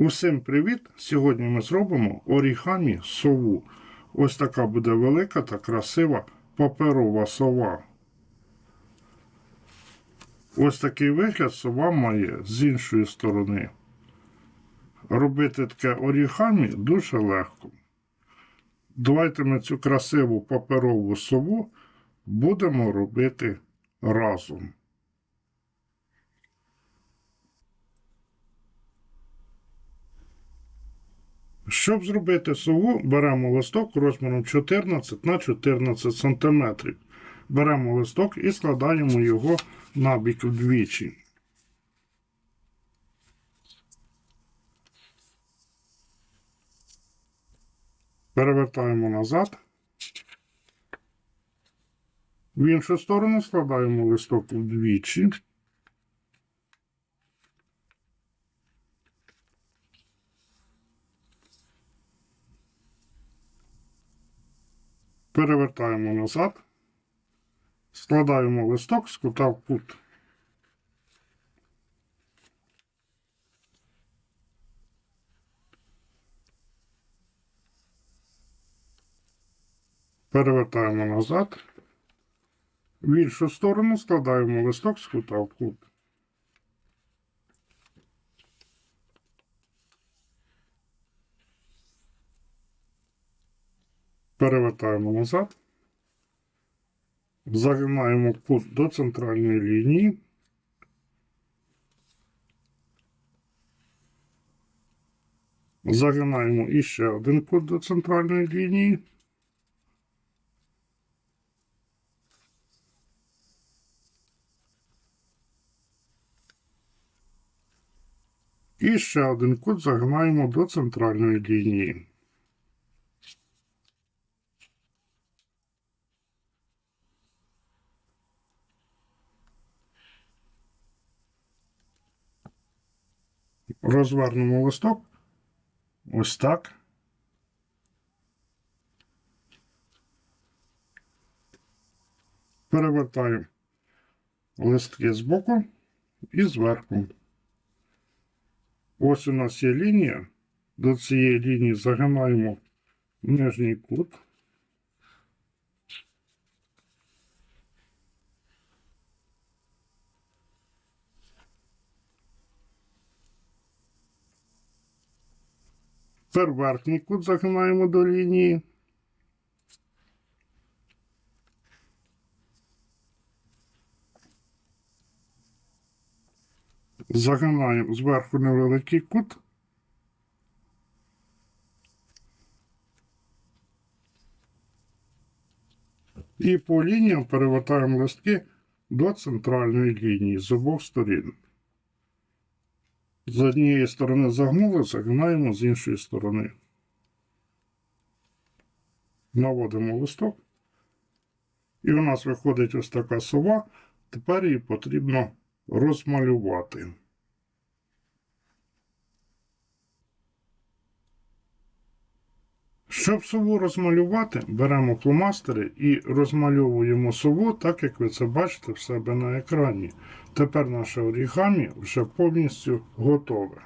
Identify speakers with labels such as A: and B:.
A: Усім привіт! Сьогодні ми зробимо орігамі сову. Ось така буде велика та красива паперова сова. Ось такий вигляд сова має з іншої сторони. Робити таке орігамі дуже легко. Давайте ми цю красиву паперову сову будемо робити разом. Щоб зробити сову, беремо листок розміром 14 на 14 см. Беремо листок і складаємо його набік вдвічі. Перевертаємо назад. В іншу сторону складаємо листок вдвічі. Перевертаємо назад, складаємо листок з кута в кут. Перевертаємо назад. В іншу сторону складаємо листок з кута в кут. Перевертаємо назад. Загинаємо кут до центральної лінії. Загинаємо іще один кут до центральної лінії. І ще один кут загинаємо до центральної лінії. Розвернемо листок. Ось так. Перевертаємо листки збоку і зверху. Ось у нас є лінія. До цієї лінії загинаємо нижній кут. Тепер верхній кут загинаємо до лінії. Загинаємо зверху невеликий кут. І по лініям перевертаємо листки до центральної лінії з обох сторін. З однієї сторони загнули, загинаємо з іншої сторони. Наводимо листок. І у нас виходить ось така сова. Тепер її потрібно розмалювати. Щоб сову розмалювати, беремо фломастери і розмальовуємо сову, так як ви це бачите в себе на екрані. Тепер наше орігамі вже повністю готове.